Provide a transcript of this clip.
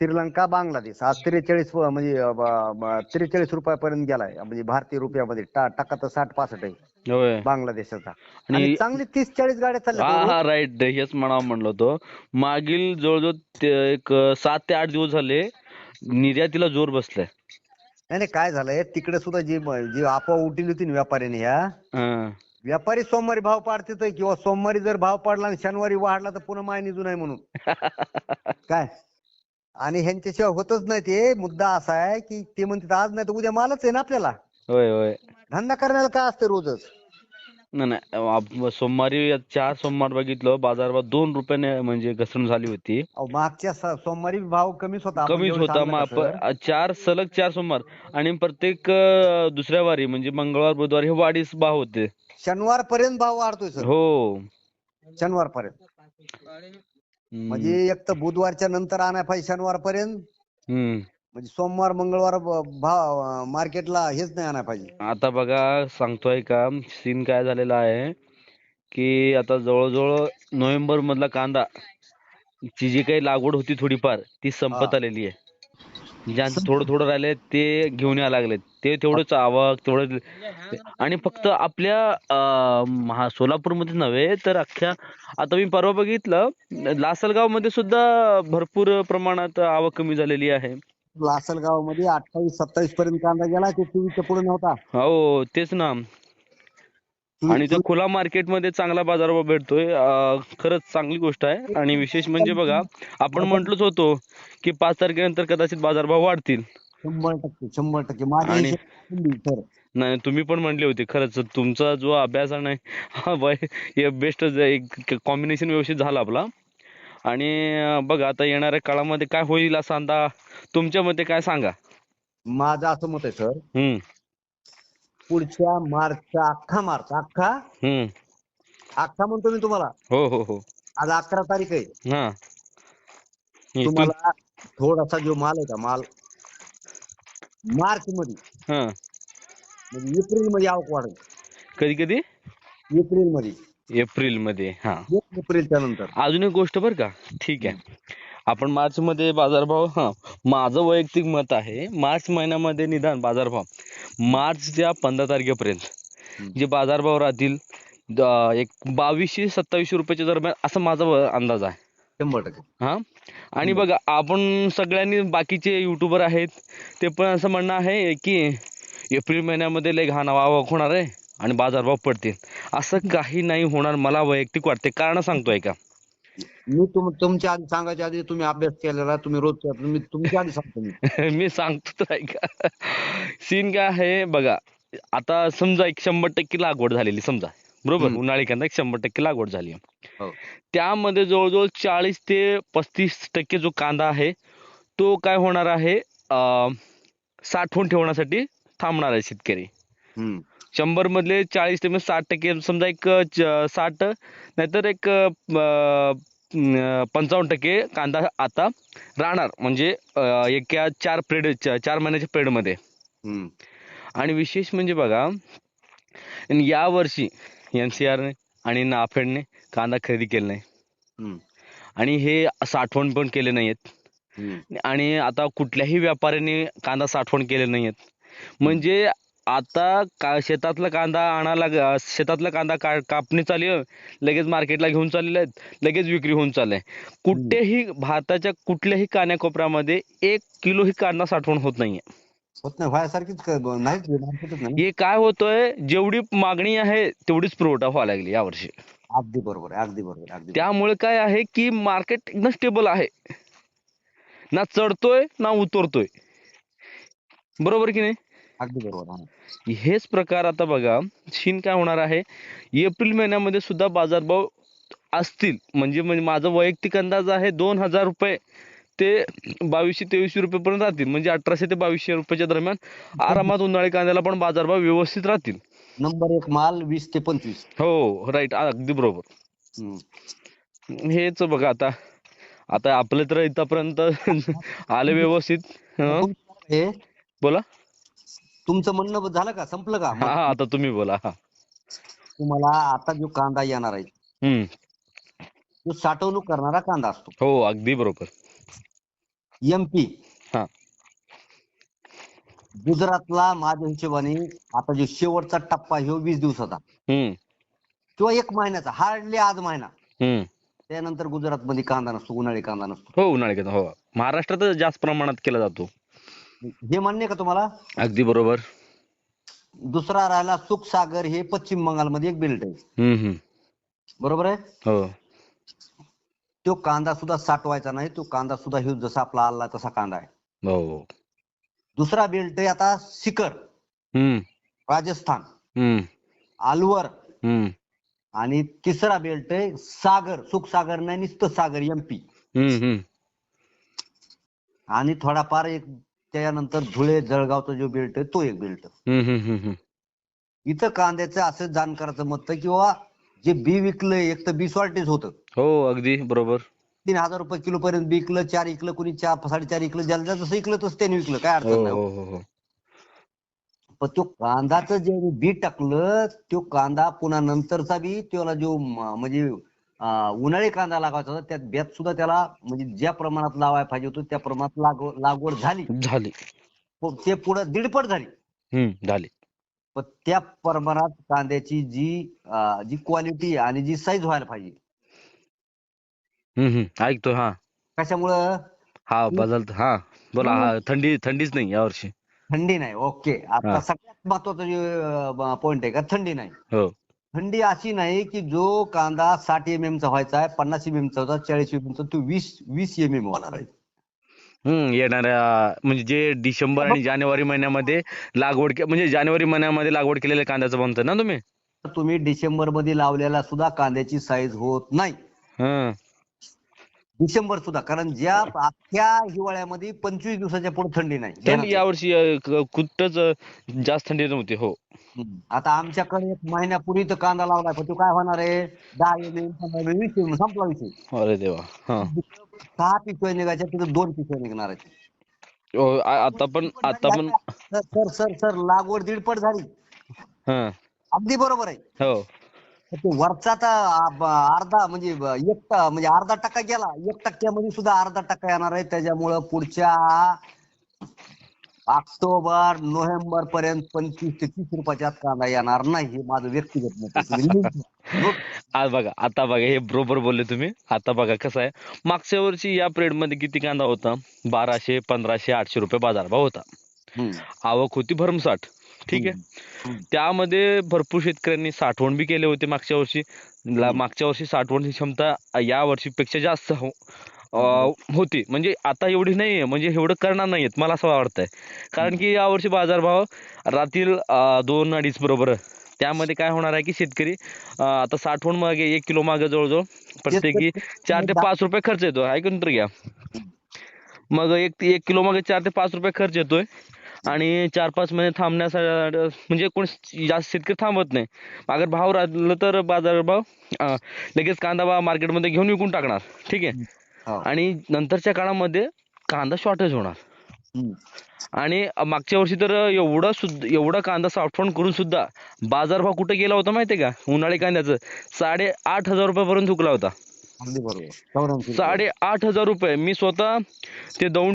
श्रीलंका बांगलादेश. आज त्रेचाळीस म्हणजे त्रेचाळीस रुपयापर्यंत गेलाय. म्हणजे भारतीय रुपयामध्ये टा- टक्का तर साठ पासष्ट आहे. बांगलादेशाचा. आणि चांगली तीस चाळीस गाड्या हा चालल्या हा राईट हेच म्हणावं म्हणलं होतं. मागील जवळजवळ एक सात ते आठ दिवस झाले निर्यातीला जोर बसलाय. नाही नाही काय झालंय? तिकडे सुद्धा जी जी अफवा उठली होती ना व्यापाऱ्याने ह्या हा. व्यापारी सोमवारी भाव पाडतात किंवा सोमवारी जर भाव पाडला आणि शनिवारी वाढला तर पुन्हा माय निघू नये म्हणून. काय? आणि ह्यांच्याशिवाय होतच नाही ते. मुद्दा असा आहे की ते म्हणतात आज नाही तर उद्या मालच आहे ना आपल्याला. होय होय. धंदा करण्याला काय असते रोजच? नाही नाही. आप- सोमवारी चार सोमवार बघितलं बाजारभाव दोन रुपयाने म्हणजे घसरण झाली होती. अहो, मागच्या स- सोमवारी भाव कमीच होता. आपण कमीच जेवढं होता. सांगलं तसं. चार सलग चार सोमवार. आणि प्रत्येक अं, दुसऱ्या वारी म्हणजे मंगळवार बुधवार हे वाढीस भाव होते. शनिवार पर्यंत भाव वाढतोय सर. हो. शनिवार पर्यंत हम्म. म्हणजे एक तर बुधवारच्या नंतर आणाय पाहिजे शनिवार पर्यंत हम्म. म्हणजे सोमवार मंगळवार भाव मार्केटला हेच नाही आणाय पाहिजे आता बघा सांगतोय का सीन काय झालेला आहे की आता जवळजवळ नोव्हेंबर मधला कांदा ची जी काही लागवड होती थोडीफार ती संपत. आलेली आहे ज्यांचं थोडं थोडं राहिले ते घेऊन यायला लागलेत. ते तेवढंच आवक तेवढं आणि फक्त आपल्या अं, महा सोलापूरमध्ये नव्हे तर अख्ख्या आता मी परवा बघितलं लासलगावमध्ये सुद्धा भरपूर प्रमाणात आवक कमी झालेली आहे. लासलगावमध्ये अठ्ठावीस सत्तावीस पर्यंत कांदा गेला ते चोवीसच्या पुढे नव्हता. हो तेच ना. आणि त्या खुला मार्केटमध्ये चांगला बाजारभाव भेटतोय खरंच चांगली गोष्ट आहे. आणि विशेष म्हणजे बघा आपण म्हटलोच होतो की पाच तारखेनंतर कदाचित बाजारभाव वाढतील. शंभर टक्के शंभर टक्के. नाही तुम्ही पण म्हणले होते खरंच तुमचा जो अभ्यास आहे हा बाय हे बेस्ट एक कॉम्बिनेशन व्यवस्थित झाला आपला. आणि बघा आता येणाऱ्या काळामध्ये काय होईल असा अंदाज तुमच्या मते काय सांगा? माझं असं मत आहे सर. पुढच्या मार्चचा अख्खा मार्च अख्खा? हम्म. अख्खा म्हणतो मी तुम्हाला. हो हो हो. आज अकरा तारीख आहे. हा. तुम्हाला थोडासा जो माल आहे का माल? मार्च मध्ये हा. म्हणजे एप्रिलमध्ये आवक वाढेल. कधी कधी? एप्रिलमध्ये एप्रिलमध्ये हा. एक एप्रिलच्या नंतर. अजून एक गोष्ट बरं का? ठीक आहे. आपण मार्च मध्ये बाजारभाव हा. माझं वैयक्तिक मत आहे मार्च महिन्यामध्ये निदान बाजारभाव मार्चच्या पंधरा तारखेपर्यंत. जे बाजारभाव राहतील एक बावीसशे सत्तावीसशे रुपयाच्या दरम्यान असा माझा अंदाज आहे. शंभर टक्के. हा? आणि बघा आपण सगळ्यांनी बाकीचे युट्यूबर आहेत ते पण असं म्हणणं आहे की एप्रिल महिन्यामध्ये लय घाण आवक होणार आहे आणि बाजारभाव पडतील. असं काही नाही होणार मला वैयक्तिक वाटते कारण सांगतोय का? मी तुम तुमच्या आधी सांगायच्या आधी तुम्ही अभ्यास केलेला तुम्ही रोज मी तुमच्या आधी सांगतो मी मी सांगतो तर ऐका सीन काय आहे बघा आता समजा एक शंभर टक्के लागवड झालेली समजा बरोबर. उन्हाळी कांदा एक शंभर टक्के लागवड झाली हो. त्यामध्ये जवळजवळ चाळीस ते पस्तीस टक्के जो कांदा आहे तो काय होणार आहे अं, साठवून ठेवण्यासाठी थांबणार आहे शेतकरी हम्म. शंभर मधले चाळीस ते साठ टक्के समजा एक साठ नाहीतर एक पंचावन्न टक्के कांदा आता राहणार म्हणजे एका चार पिरियड चार महिन्याच्या पिरियडमध्ये हम्म. आणि विशेष म्हणजे बघा या वर्षी एनसीआर आणि नाफेडने कांदा खरेदी केला नाही. आणि हे साठवण पण केले नाहीयेत. आणि आता कुठल्याही व्यापाऱ्याने कांदा साठवण केले नाहीयेत म्हणजे आता का शेतातला कांदा आणायला शेतातला कांदा का कापणी चालली आहे, लगेच मार्केटला घेऊन चाललेले आहेत लगेच विक्री होऊन चाललंय कुठेही भारताच्या कुठल्याही कान्याकोपऱ्यामध्ये एक किलोही कांदा साठवण होत नाहीये. होत नाही व्हायसारखीच हे काय होतंय जेवढी मागणी आहे तेवढीच पुरवठा व्हायला लागली यावर्षी. अगदी बरोबर आहे अगदी बरोबर आहे, अगदी बरोबर. त्यामुळे काय आहे की मार्केट एकदम स्टेबल आहे. ना चढतोय ना उतरतोय. बरोबर की नाही? अगदी बरोबर. हेच प्रकार आता बघा शीन काय होणार आहे? एप्रिल महिन्यामध्ये सुद्धा बाजारभाव असतील. म्हणजे म्हणजे माझा वैयक्तिक अंदाज आहे दोन हजार रुपये ते बावीसशे तेवीसशे रुपये पर्यंत राहतील. म्हणजे अठराशे ते बावीसशे रुपयाच्या दरम्यान आरामात उन्हाळी कांद्याला पण बाजारभाव व्यवस्थित राहतील. नंबर एक माल वीस ते पंचवीस. हो राईट अगदी बरोबर. हेच बघा आता. आता आपलं तर इथपर्यंत आले व्यवस्थित बोला. तुमचं म्हणणं झालं का? संपलं का? हा आता तुम्ही बोला. हा. तुम्हाला आता जो कांदा येणार आहे हम्म. तो साठवणूक करणारा कांदा असतो. हो अगदी बरोबर. एमपी हा. गुजरातला माझ्या हिशोबाने आता जो शेवटचा टप्पा ह्यो वीस दिवसाचा. हम्म. किंवा एक महिन्याचा हार्डली आज महिना. हम्म. त्यानंतर गुजरातमध्ये कांदा नसतो उन्हाळी कांदा नसतो. हो उन्हाळी कांदा हो. महाराष्ट्रात जास्त प्रमाणात केला जातो. हे मान्य का तुम्हाला? अगदी बरोबर. दुसरा राहिला सुख सागर हे पश्चिम बंगालमध्ये एक बेल्ट आहे. बरोबर आहे? हो. तो कांदा सुद्धा साठवायचा नाही तो कांदा सुद्धा ह्यो जसा आपला आला तसा कांदा आहे. हो. दुसरा बेल्ट आहे आता सिकर हम्म. राजस्थान. अलवर. आणि तिसरा बेल्ट आहे सागर सुख सागर नाही नुसतं सागर एमपी आणि थोडाफार एक त्यानंतर धुळे जळगावचा जो बेल्ट आहे तो एक बेल्ट इथं कांद्याचं असं जाणकाराचं मत किंवा जे बी विकलंय एक तर बी शॉर्टेज होतं. हो अगदी बरोबर. तीन हजार रुपये किलो पर्यंत बी इकलं चार इकलं कुणी चार साडेचार इकलं ज्याला जसं इकलं तसं त्याने विकलं काय अडचण नाही. हो हो हो पण तो कांदाचं जे बी टाकलं तो कांदा पुन्हा नंतरचा बी त्याला जो म्हणजे उन्हाळी कांदा लागायचा होता त्यात ब्यात सुद्धा त्याला म्हणजे ज्या प्रमाणात लावायला पाहिजे होतं त्या प्रमाणात लागव- लागवड झाली. झाली. पण ते पुढे दीडपट झाली. झाली. पण त्या प्रमाणात कांद्याची जी जी क्वालिटी आणि जी साईज व्हायला पाहिजे. ऐकतो हा. कशामुळं? हा बदलत हा. बोला हा थंडी थंडीच नाही यावर्षी थंडी नाही ओके. आता हा. सगळ्यात महत्त्वाचा जे पॉइंट आहे का? थंडी नाही. हो. थंडी अशी नाही की जो कांदा साठ एम एम चा व्हायचा आहे पन्नास एम एम चा होता चाळीस एम एम चा तो वीस वीस एम एम होणार आहे. हम्म येणाऱ्या म्हणजे जे डिसेंबर आणि जानेवारी महिन्यामध्ये लागवड के- म्हणजे जानेवारी महिन्यामध्ये लागवड केलेल्या कांद्याचं म्हणताय ना तुम्ही? तुम्ही डिसेंबरमध्ये लावलेला सुद्धा कांद्याची साईज होत नाही. हं डिसेंबर सुद्धा कारण ज्या अख्ख्या हिवाळ्यामध्ये पंचवीस दिवसाच्या पुढे थंडी नाही. यावर्षी कुठंच जास्त थंडी नव्हती हो. आता आमच्याकडे एक महिन्यापूर्वी तर कांदा लावलाय पण तो काय होणार आहे? दहा एम वीस एम संपला विषय. अरे देवा सहा पिशव्या निघायच्या तिथे दोन पिशव्या निघणार आहेत. हो, आता पण आता पण सर सर सर लागवड दीडपट झाली. अगदी बरोबर आहे. हो. ते वरचा तर अर्धा म्हणजे एक म्हणजे अर्धा टक्का गेला एक टक्क्यामध्ये सुद्धा अर्धा टक्का येणार आहे. त्याच्यामुळं पुढच्या ऑक्टोबर नोव्हेंबर पर्यंत पंचवीस ते तीस रुपयाच्या आत कांदा येणार नाही हे माझं व्यक्तिगत मत घ्या. आज बघा आता बघा हे बरोबर बोलले तुम्ही. आता बघा कसं आहे. मागच्या वर्षी या पिरियडमध्ये किती कांदा होता? बाराशे पंधराशे आठशे रुपये बाजारभाव होता. आवक होती भरमसाठ. ठीक आहे. त्यामध्ये भरपूर शेतकऱ्यांनी साठवण बी केले होते मागच्या वर्षी. मागच्या वर्षी साठवणची क्षमता या वर्षीपेक्षा जास्त हो- होती. म्हणजे आता एवढी नाहीये. म्हणजे एवढं करणार नाहीयेत मला असं वाटतंय. कारण की यावर्षी बाजारभाव रात्री अं, दोन अडीच बरोबर. त्यामध्ये काय होणार आहे की शेतकरी आता साठवण मागे एक किलो मागे जवळजवळ प्रत्येकी चार ते पाच रुपये खर्च येतो ऐकून तर घ्या. मग एक एक किलो मागे चार ते पाच रुपये खर्च येतोय. आणि चार पाच महिने थांबण्यासाठी म्हणजे कोण जास्त शेतकरी थांबत नाही. अगर भाव राहिलं तर बाजार भाव लगेच कांदा बा मार्केटमध्ये घेऊन विकून टाकणार. ठीक आहे. आणि नंतरच्या काळामध्ये कांदा शॉर्टेज होणार. आणि मागच्या वर्षी तर एवढा सुद्धा एवढा कांदा साठवण करून सुद्धा बाजारभाव कुठे गेला होता माहितीये का? उन्हाळी कांद्याचं. साडे आठ हजार रुपयापर्यंत विकला होता. साडे आठ हजार रुपये. मी स्वतः ते दौंड